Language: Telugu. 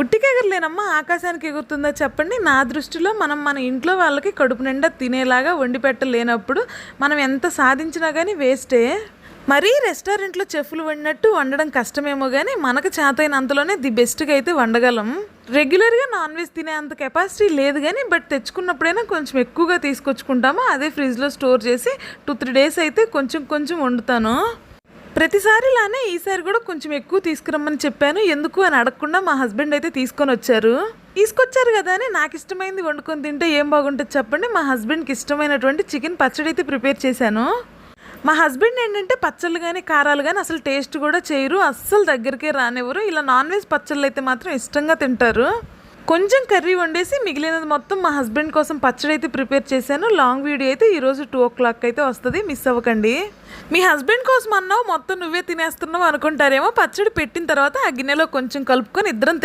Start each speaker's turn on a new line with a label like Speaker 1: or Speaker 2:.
Speaker 1: ఉట్టికి ఎగరలేనమ్మా ఆకాశానికి ఎగురుతుందా చెప్పండి. నా దృష్టిలో మనం మన ఇంట్లో వాళ్ళకి కడుపు నిండా తినేలాగా వండి పెట్టలేనప్పుడు మనం ఎంత సాధించినా కానీ వేస్టే. మరీ రెస్టారెంట్లో చెఫ్లు వండినట్టు వండడం కష్టమేమో కానీ మనకు చేతైనంతలోనే ది బెస్ట్గా అయితే వండగలం. రెగ్యులర్గా నాన్ వెజ్ తినే అంత కెపాసిటీ లేదు కానీ బట్ తెచ్చుకున్నప్పుడైనా కొంచెం ఎక్కువగా తీసుకొచ్చుకుంటాము అదే ఫ్రిడ్జ్లో స్టోర్ చేసి టూ త్రీ డేస్ అయితే కొంచెం కొంచెం వండుతాను. ప్రతిసారి లానే ఈసారి కూడా కొంచెం ఎక్కువ తీసుకురమ్మని చెప్పాను. ఎందుకు అని అడగకుండా మా హస్బెండ్ అయితే తీసుకొని వచ్చారు. తీసుకొచ్చారు కదా అని నాకు ఇష్టమైంది వండుకొని తింటే ఏం బాగుంటుంది చెప్పండి. మా హస్బెండ్కి ఇష్టమైనటువంటి చికెన్ పచ్చడి అయితే ప్రిపేర్ చేశాను. మా హస్బెండ్ ఏంటంటే పచ్చళ్ళు కానీ కారాలు కానీ అసలు టేస్ట్ కూడా చేయరు. అస్సలు దగ్గరికే రానివ్వరు. ఇలా నాన్ వెజ్ పచ్చళ్ళు అయితే మాత్రం ఇష్టంగా తింటారు. కొంచెం కర్రీ వండేసి మిగిలినది మొత్తం మా హస్బెండ్ కోసం పచ్చడి అయితే ప్రిపేర్ చేశాను. లాంగ్ వీడియో అయితే ఈరోజు టూ ఓ క్లాక్ అయితే వస్తుంది. మిస్ అవ్వకండి. మీ హస్బెండ్ కోసం అన్నావు మొత్తం నువ్వే తినేస్తున్నావు అనుకుంటారేమో. పచ్చడి పెట్టిన తర్వాత ఆ గిన్నెలో కొంచెం కలుపుకొని ఇద్దరం తిన